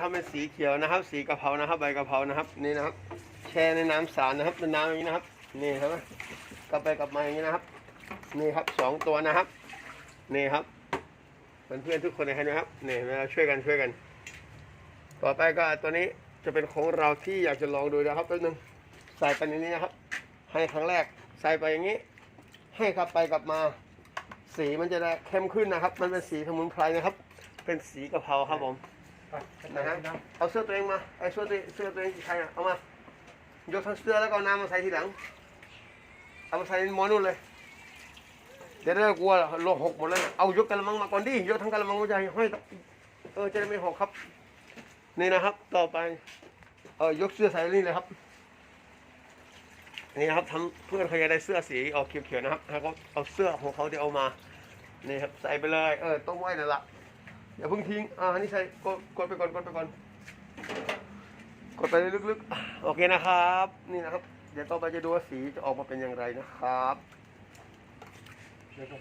ทำเป็นสีเขียวนะครับ สีกะเพรานะครับ ใบกะเพรานะครับ นี่นะครับ แช่ในน้ำสารนะครับเป็นน้ำอย่างนี้นะครับ นี่ครับกลับไปกลับมาอย่างนี้นะครับ นี่ครับสองตัวนะครับ นี่ครับเพื่อนๆทุกคนนะครับนี่เราช่วยกันช่วยกัน ต่อไปก็ตัวนี้จะเป็นของเราที่อยากจะลองดูนะครับแป๊บนึงใส่ไปในนี้นะครับ ให้ครั้งแรกใส่ไปอย่างนี้ ให้กลับไปกลับมา สีมันจะได้เข้มขึ้นนะครับ มันเป็นสีสมุนไพรนะครับ เป็นสีกะเพราครับผม นะฮะเอาเสื้อตัวเองมาไอ้เสื้อตัวเสื้อตัวเองใครอะเอามายกทั้งเสื้อแล้วก็น้ำมาใส่ทีหลัง เอามาใส่ในหมอนู่นเลยเดี๋ยวเรากลัวโลหกหมดแล้วเนี่ยเอายกกระมังมาก่อนดิยกทั้งกระมังมาจะห้อยเออจะได้ไม่หกครับ นี่นะครับ ต่อไปเออยกเสื้อใส่นี่เลยครับนี่นะครับทำเพื่อนเขาจะได้เสื้อสีออกเขียวๆนะครับแล้วก็เอาเสื้อของเขาที่เอามานี่ครับใส่ไปเลย เออต้องไว้นั่นละ อย่าเพิ่งทิ้ง อ่านี่ใส่กดกดไปก่อนกดไปก่อน กดไปลึกๆ โอเคนะครับ นี่นะครับ เดี๋ยวต่อไปจะดูว่าสีจะออกมาเป็นอย่างไรนะครับเดี๋ยวผม